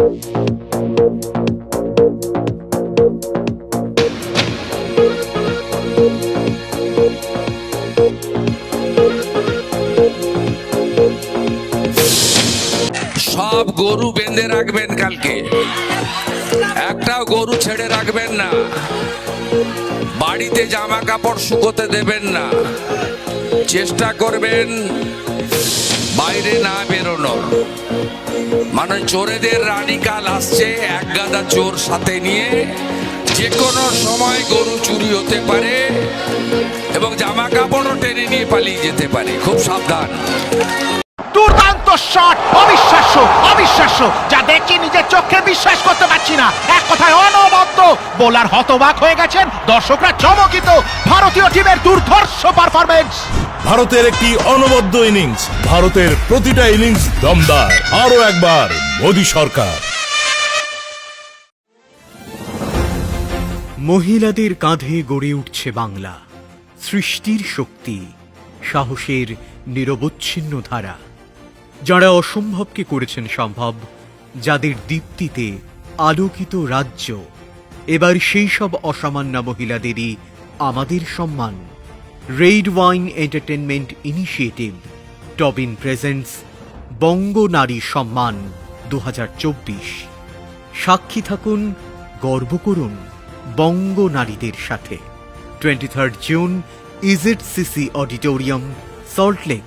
সব গরু বেঁধে রাখবেন কালকে। একটাও গরু ছেড়ে রাখবেন না। বাড়িতে জামা কাপড় শুকোতে দেবেন না। চেষ্টা করবেন বাইরে না বেরোনোর মানে চোরেদের রানী কাল আসছে, এক গাদা চোর সাথে নিয়ে। যে কোনো সময় গরু চুরি হতে পারে এবং জামা কাপড়ও টেনে নিয়ে পালিয়ে যেতে পারে। খুব সাবধান। শট অবিশ্বাস্য অবিশ্বাস্য। যা দেখছি নিজের চোখে বিশ্বাস করতে পারছি না। এক কথায় অনবদ্য। বোলার হতবাক হয়ে গেছেন দর্শকরা চমকিত। ভারতীয় টিমের দুর্ধর্ষ পারফরমেন্স ভারতের একটি অনবদ্য ইনিংস ভারতের প্রতিটা ইনিংস দমদার। আরও একবার মোদী সরকার। মহিলাদের কাঁধে গড়ে উঠছে বাংলা। সৃষ্টির শক্তি সাহসের নিরবচ্ছিন্ন ধারা যারা অসম্ভবকে করেছেন সম্ভব, যাদের দীপ্তিতে আলোকিত রাজ্য, এবার সেই সব অসামান্য মহিলাদেরই আমাদের সম্মান। রেইড ওয়াইন এন্টারটেনমেন্ট ইনিশিয়েটিভ টবিন প্রেজেন্টস বঙ্গ নারী সম্মান দু হাজার চব্বিশ। সাক্ষী থাকুন, গর্ব করুন বঙ্গ নারীদের সাথে। Twenty third June EZ CC auditorium Salt Lake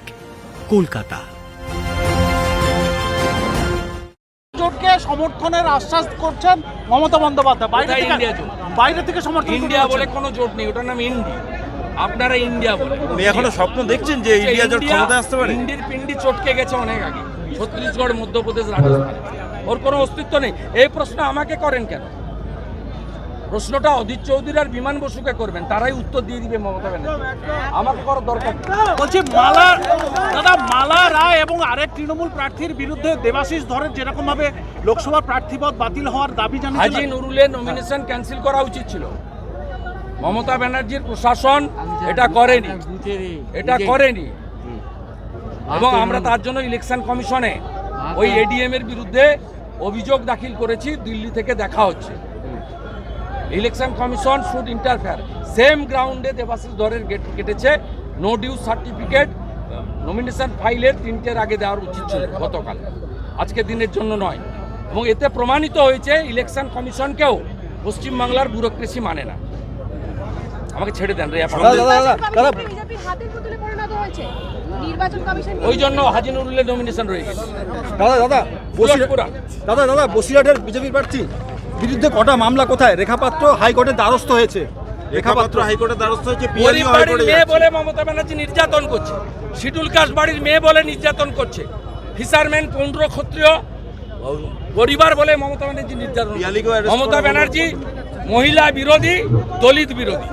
Kolkata. সমর্থনের আশ্বাস করছেন মমতা বন্দ্যোপাধ্যায়। বাইরে থেকে ইন্ডিয়া জোট? বাইরে থেকে সমর্থন ইন্ডিয়া বলে কোনো জোট নেই ওটার নাম ইন্ডি আপনারা ইন্ডিয়া বলে। উনি এখনও স্বপ্ন দেখছেন যে ইন্ডিয়া জোট ক্ষমতা আসতে পারে? ইন্ডির পিন্ডি চটকে গেছে অনেক আগে। ছত্তিশগড় মধ্যপ্রদেশ রাজস্থান। ওর কোনো অস্তিত্ব নেই। এই প্রশ্ন আমাকে করেন কেন? প্রশ্নটা অধীর চৌধুরী আর বিমান বসুকে করবেন তারাই উত্তর দিয়ে দিবে মমতা ব্যানার্জি। আমাকে করার দরকার বলছি মালা দাদা মালা রায় এবং আরেক তৃণমূল প্রার্থীর বিরুদ্ধে দেবাশিস ধরের যেরকম ভাবে লোকসভা প্রার্থীপদ বাতিল হওয়ার দাবি হাজি জানিয়েছেন নুরুলের নমিনেশন ক্যান্সেল করা উচিত ছিল। মমতা ব্যানার্জির প্রশাসন এটা করেনি। এটা করেনি। এবং আমরা তার জন্য ইলেকশন কমিশনে ওই এডিএম এর বিরুদ্ধে অভিযোগ দাখিল করেছি দিল্লি থেকে দেখা হচ্ছে। Election commission should interfere. Same গ্রাউন্ডে দেবাশিস ধরের গেট কেটেছে নো ডিউ সার্টিফিকেট নমিনেশন ফাইলের তিনটের আগে দেওয়ার উচিত ছিল গতকাল। আজকে দিনের জন্য নয়। এবং এতে প্রমাণিত হয়েছে ইলেকশন কমিশনকেও পশ্চিমবাংলার ব্যুরোক্রেসি মানে না। আমাকে ছেড়ে দেন ওই জন্য হাজি নুরুলের নমিনেশন রয়ে গেছে। দাদা দাদা দাদা দাদা বসিরহাটের বিজেপির প্রার্থী। বিরুদ্ধে কটা মামলা কোথায়? রেখাপাত্র হাইকোর্টের দ্বারস্থ হয়েছে। রেখাপাত্র হাইকোর্টের দ্বারস্থ হয়েছে মেয়ে বলে মমতা ব্যানার্জি নির্যাতন করছে। শিডুল কাস্ট বাড়ির মেয়ে বলে নির্যাতন করছে। ফিশারম্যান পৌন্ড্র ক্ষত্রিয় পরিবার বলে মমতা ব্যানার্জি নির্যাতন মমতা ব্যানার্জি মহিলা বিরোধী দলিত বিরোধী.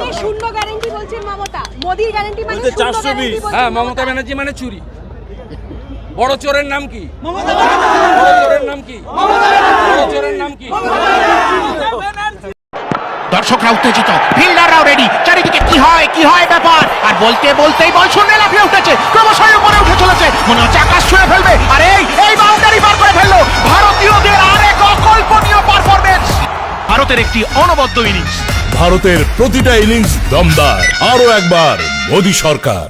মানে শূন্য গ্যারান্টি বলছেন মমতা। মোদির গ্যারান্টি মানে বলছে শূন্য 420 গ্যারান্টি বলছেন হ্যাঁ মমতা ব্যানার্জি মানে চুরি। বড় চোরের নাম কি বড় চোরের নাম কি বড় চোরের নাম কি দর্শকরা উত্তেজিত। ফিল্ডাররাও রেডি চারিদিকে কি হয় কি হয় ব্যাপার? আর বলতে বলতেই বল শূন্য লাফিয়ে উঠেছে। ক্রমশই উপরে উঠে চলেছে। মনে হচ্ছে আকাশ ছুঁয়ে ফেলবে। আর এই এই বাউন্ডারি পার করে ফেলল। ভারতীয়দের আরেক অকল্পনীয় পারফরমেন্স ভারতের একটি অনবদ্য ইনিংস ভারতের প্রতিটা ইনিংস দমদার। আরও একবার মোদী সরকার।